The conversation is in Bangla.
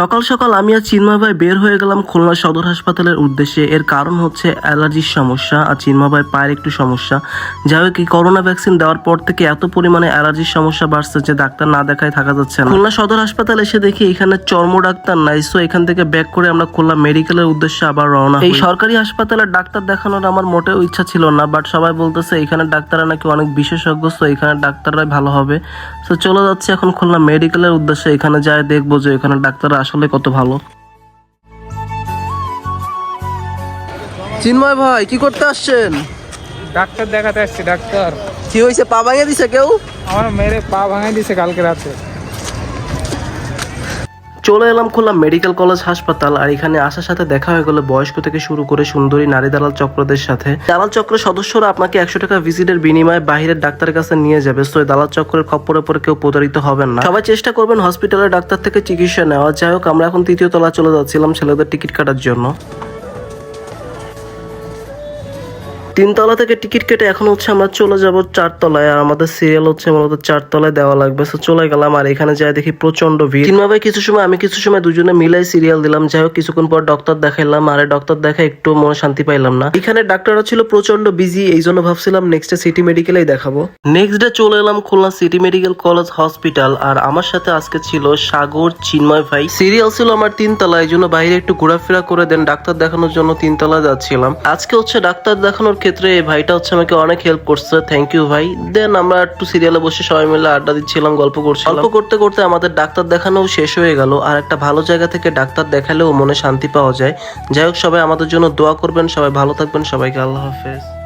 সকাল সকাল আমি আর চিন্ময় ভাই বের হয়ে গেলাম খুলনা সদর হাসপাতালের উদ্দেশ্যে। এর কারণ হচ্ছে অ্যালার্জির সমস্যা আর চিন্ময় ভাই পায়ের একটু সমস্যা। যাই হোক করোনা ভ্যাকসিন দেওয়ার পর থেকে এত পরিমাণে অ্যালার্জির সমস্যা বাড়ছে যে ডাক্তার না দেখায় থাকা যাচ্ছে না। খুলনা সদর হাসপাতাল এসে দেখি এখানে চর্ম ডাক্তার নাই সো এখান থেকে ব্যাক করে আমরা খুলনা মেডিকেলের উদ্দেশ্যে আবার রওনা এই সরকারি হাসপাতালের ডাক্তার দেখানোর আমার মোটেও ইচ্ছা ছিল না বাট সবাই বলতেছে এখানে ডাক্তাররা নাকি অনেক বিশেষজ্ঞ সো এখানে ডাক্তাররাই ভালো হবে। তো চলে যাচ্ছে এখন খুলনা মেডিকেলের উদ্দেশ্যে, এখানে যায় দেখব যে এখানে ডাক্তাররা আসলে কত ভালো। চিন্ময় ভাই কি করতে আসছেন? ডাক্তার দেখাতে আসছি ডাক্তার। কি হয়েছে পা ভাঙে দিছে কেউ? আমার মেরে পা ভাঙে দিছে কালকে রাতে। চলে এলাম খুলনা মেডিকেল কলেজ হাসপাতাল, আর এখানে আসার সাথে দেখা হয়ে গেল বয়স্ক থেকে শুরু করে সুন্দরী নারী দালাল চক্রদের সাথে। দালাল চক্রের সদস্যরা আপনাকে একশো টাকা ভিজিটের বিনিময়ে বাহিরের ডাক্তারের কাছে নিয়ে যাবে তো দালাল চক্রের খপ্পরে পরে কেউ প্রতারিত হবেন না। সবাই চেষ্টা করবেন হসপিটালের ডাক্তার থেকে চিকিৎসা নেওয়া। যাই হোক, আমরা এখন তৃতীয় তলা চলে যাচ্ছিলাম ছেলেদের টিকিট কাটার জন্য। তিনতলা থেকে টিকিট কেটে এখন হচ্ছে আমরা চলে যাব চারতলায়। আর আমাদের সিরিয়াল হচ্ছে মূলত চারতলায় দেওয়া লাগবে। তো চলে গেলাম আর এখানে যাই দেখি প্রচণ্ড ভিড়। কিংবা কিছু সময়, আমি কিছু সময় দুজনে মিলাই সিরিয়াল দিলাম। যাই হোক, কিছুক্ষণ পর ডক্টর দেখাইলাম। আর ডক্টর দেখা একটু মনে শান্তি পাইলাম না। এখানে ডাক্তাররা ছিল প্রচণ্ড বিজি এই জন্য ভাবছিলাম নেক্সট ডে সিটি মেডিকেলেই দেখাবো। নেক্সট ডে চলে এলাম Khulna city medical college hospital আর আমার সাথে আজকে ছিল সাগর চিন্ময় ভাই। সিরিয়াল ছিল আমার তিনতলা, এই জন্য বাইরে একটু ঘোরাফেরা করে দেন। ডাক্তার দেখানোর জন্য তিনতলা যাচ্ছিলাম। আজকে হচ্ছে ডাক্তার দেখানোর ক্ষেত্রে এই ভাইটা হচ্ছে আমাকে অনেক হেল্প করছে। থ্যাংক ইউ ভাই। দেন আমরা একটু সিরিয়ালে বসে সবাই মিলে আড্ডা দিচ্ছিলাম, গল্প করছিলাম। গল্প করতে করতে আমাদের ডাক্তার দেখানো শেষ হয়ে গেল। আর একটা ভালো জায়গা থেকে ডাক্তার দেখালেও মনে শান্তি পাওয়া যায়। যাই হোক, সবাই আমাদের জন্য দোয়া করবেন। সবাই ভালো থাকবেন। সবাইকে আল্লাহ হাফেজ।